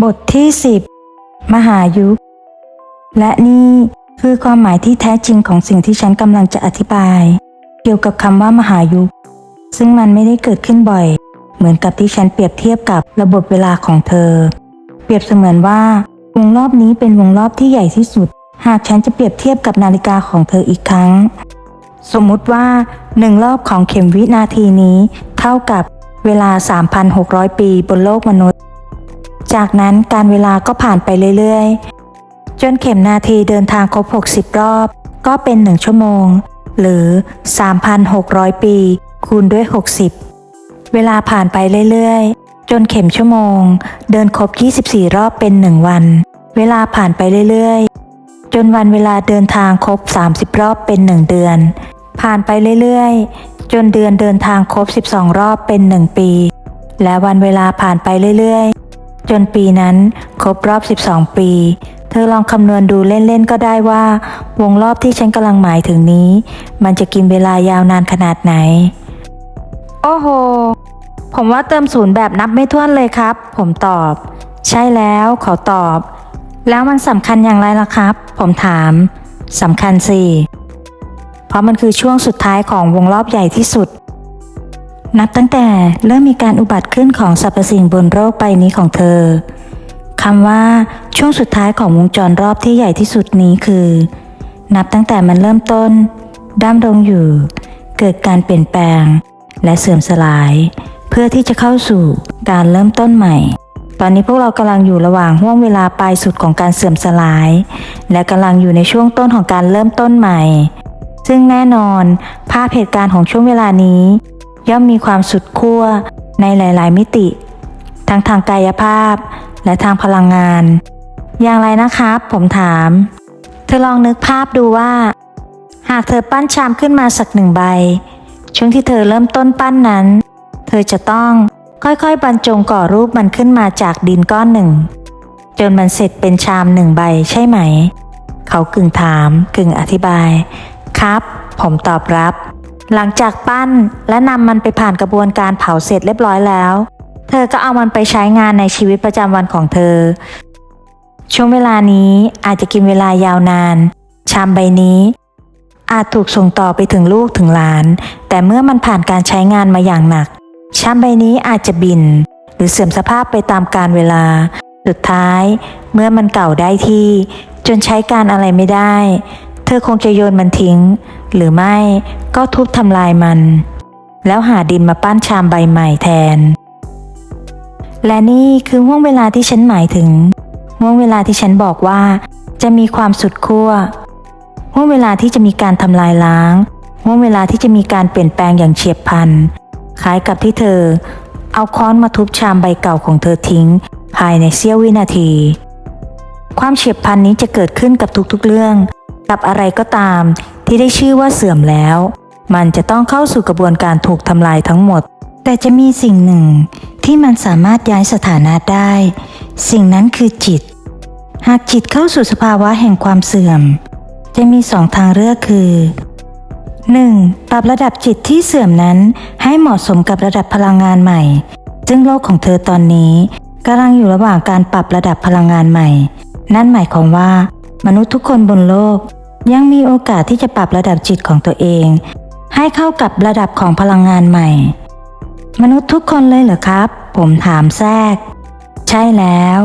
บทที่10มหายุค และนี่คือความหมายที่แท้จริงของสิ่งที่ฉันกำลังจะอธิบาย เกี่ยวกับคำว่ามหายุค ซึ่งมันไม่ได้เกิดขึ้นบ่อย เหมือนกับที่ฉันเปรียบเทียบกับระบบเวลาของเธอ เปรียบเสมือนว่าวงรอบนี้เป็นวงรอบที่ใหญ่ที่สุด หากฉันจะเปรียบเทียบกับนาฬิกาของเธออีกครั้ง สมมุติว่าหนึ่งรอบของเข็มวินาทีนี้ เท่ากับเวลา 3,600 ปีบนโลกมนุษย์ จากนั้นการเวลาก็ผ่านไปเรื่อยๆ จนเข็มนาทีเดินทางครบ 60 รอบ ก็เป็น 1 ชั่วโมง หรือ 3,600 ปี คูณด้วย 60 เวลาผ่านไปเรื่อยๆ จนเข็มชั่วโมง เดินครบ 24 รอบเป็น 1 วัน เวลาผ่านไปเรื่อยๆ จนวันเวลาเดินทางครบ 30 รอบเป็น 1 เดือน ผ่านไปเรื่อยๆ จนเดือนเดินทางครบ 12 รอบเป็น 1 ปี และวันเวลาผ่านไปเรื่อยๆ จนปีนั้นครบรอบ 12 ปี เธอลองคำนวณดูเล่นๆก็ได้ว่า วงรอบที่ฉันกำลังหมายถึงนี้ มันจะกินเวลายาวนานขนาดไหน โอ้โห ผมว่าเติมศูนย์แบบนับไม่ถ้วนเลยครับ ผมตอบ ใช่แล้วขาตอบ แล้วมันสำคัญอย่างไรล่ะครับ ผมถามสำคัญสิเพราะมันคือช่วงสุดท้ายของวงรอบใหญ่ที่สุด นับตั้งแต่เริ่มมีการอุบัติขึ้นของสรรพสิ่งบนโลกใบนี้ของเธอคำว่าช่วงสุดท้ายของวงจรรอบที่ใหญ่ที่สุดนี้คือ นับตั้งแต่มันเริ่มต้นดำรงอยู่ เกิดการเปลี่ยนแปลง และเสื่อมสลาย เพื่อที่จะเข้าสู่การเริ่มต้นใหม่ ตอนนี้พวกเรากำลังอยู่ระหว่างห่วงเวลาปลายสุดของการเสื่อมสลาย และกำลังอยู่ในช่วงต้นของการเริ่มต้นใหม่ ซึ่งแน่นอน ภาพเหตุการณ์ของช่วงเวลานี้ ย่อมมีความสุดขั้วในหลาย ๆ มิติ ทั้งทางกายภาพและทางพลังงาน อย่างไรนะครับ ผมถาม เธอลองนึกภาพดูว่า หากเธอปั้นชามขึ้นมาสักหนึ่งใบ ช่วงที่เธอเริ่มต้นปั้นนั้น เธอจะต้องค่อย ๆ บรรจงก่อรูปมันขึ้นมาจากดินก้อนหนึ่ง จนมันเสร็จเป็นชามหนึ่งใบใช่ไหม เขากึ่งถามกึ่งอธิบาย ครับ ผมตอบรับ หลังจากปั้นและนำมันไปผ่านกระบวนการเผาเสร็จเรียบร้อยแล้ว เธอก็เอามันไปใช้งานในชีวิตประจำวันของเธอ ช่วงเวลานี้อาจจะกินเวลายาวนาน ชามใบนี้ อาจถูกส่งต่อไปถึงลูกถึงหลาน แต่เมื่อมันผ่านการใช้งานมาอย่างหนัก ชามใบนี้อาจจะบิน หรือเสื่อมสภาพไปตามกาลเวลา สุดท้าย เมื่อมันเก่าได้ที่ จนใช้การอะไรไม่ได้ เธอคงจะโยนมันทิ้ง หรือไม่ก็ทุบทำลายมัน แล้วหาดินมาปั้นชามใบใหม่แทน และนี่คือห่วงเวลาที่ฉันหมายถึงห่วงเวลาที่ฉันบอกว่า จะมีความสุดขั้วห่วงเวลาที่จะมีการทำลายล้างห่วงเวลาที่จะมีการเปลี่ยนแปลงอย่างเฉียบพลันคล้ายกับที่เธอ เอาค้อนมาทุบชามใบเก่าของเธอทิ้ง ภายในเสี้ยววินาที ความเฉียบพลันนี้จะเกิดขึ้นกับทุกๆเรื่อง กับอะไรก็ตาม ที่ได้ชื่อว่าเสื่อมแล้ว มันจะต้องเข้าสู่กระบวนการถูกทำลายทั้งหมด แต่จะมีสิ่งหนึ่งที่มันสามารถย้ายสถานะได้ สิ่งนั้นคือจิต หากจิตเข้าสู่สภาวะแห่งความเสื่อม จะมีสองทางเลือกคือ 1. ปรับระดับจิตที่เสื่อมนั้นให้เหมาะสมกับระดับพลังงานใหม่ ซึ่งโลกของเธอตอนนี้กำลังอยู่ระหว่างการปรับระดับพลังงานใหม่ นั่นหมายความว่า มนุษย์ทุกคนบนโลก ยังมีโอกาสที่จะปรับระดับจิตของตัวเอง ให้เข้ากับระดับของพลังงานใหม่ มนุษย์ทุกคนเลยเหรอครับ ผมถามแทรก ใช่แล้ว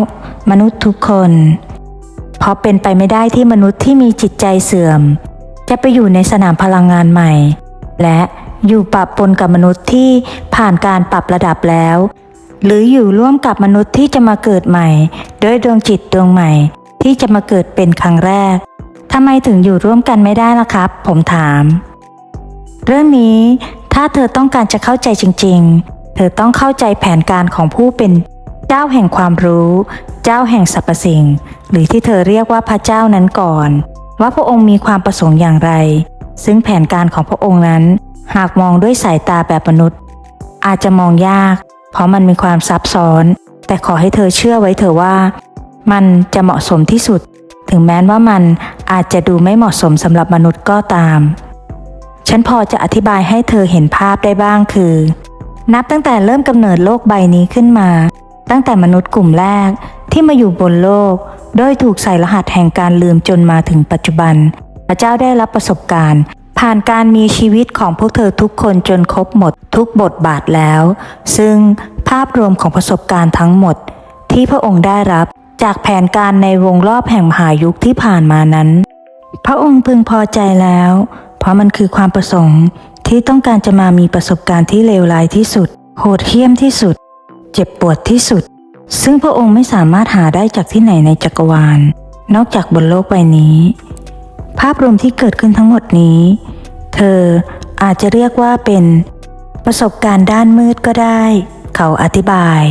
มนุษย์ทุกคน เพราะเป็นไปไม่ได้ที่มนุษย์ที่มีจิตใจเสื่อม จะไปอยู่ในสนามพลังงานใหม่ และอยู่ปะปนกับมนุษย์ที่ผ่านการปรับระดับแล้ว หรืออยู่ร่วมกับมนุษย์ที่จะมาเกิดใหม่ด้วยดวงจิตดวงใหม่ที่จะมาเกิดเป็นครั้งแรกำไมถึงอยู่ร่วมกันไม่ได้ล่ะครับ ผมถาม เรื่องนี้ถ้าเธอต้องการจะเข้าใจจริง ๆ เธอต้องเข้าใจแผนการของผู้เป็นเจ้าแห่งความรู้ เจ้าแห่งสรรพสิ่ง หรือที่เธอเรียกว่าพระเจ้านั้นก่อน ว่าพระองค์มีความประสงค์อย่างไร ซึ่งแผนการของพระองค์นั้น หากมองด้วยสายตาแบบมนุษย์ อาจจะมองยาก เพราะมันมีความซับซ้อน แต่ขอให้เธอเชื่อไว้เถอะว่า มันจะเหมาะสมที่สุด ถึงแม้ว่ามันอาจจะดูไม่เหมาะสมสำหรับมนุษย์ก็ตาม ฉันพอจะอธิบายให้เธอเห็นภาพได้บ้างคือ นับตั้งแต่เริ่มกำเนิดโลกใบนี้ขึ้นมา ตั้งแต่มนุษย์กลุ่มแรกที่มาอยู่บนโลก โดยถูกใส่รหัสแห่งการลืมจนมาถึงปัจจุบัน พระเจ้าได้รับประสบการณ์ ผ่านการมีชีวิตของพวกเธอทุกคนจนครบหมดทุกบทบาทแล้ว ซึ่งภาพรวมของประสบการณ์ทั้งหมดที่พระองค์ได้รับ จากแผนการในวงรอบแห่งมหายุคที่ผ่านมานั้น พระองค์พึงพอใจแล้ว เพราะมันคือความประสงค์ที่ต้องการจะมามีประสบการณ์ที่เลวร้ายที่สุด โหดเหี้ยมที่สุด เจ็บปวดที่สุด ซึ่งพระองค์ไม่สามารถหาได้จากที่ไหนในจักรวาล นอกจากบนโลกใบนี้ ภาพรวมที่เกิดขึ้นทั้งหมดนี้ เธออาจจะเรียกว่าเป็น ประสบการณ์ด้านมืดก็ได้ เขาอธิบาย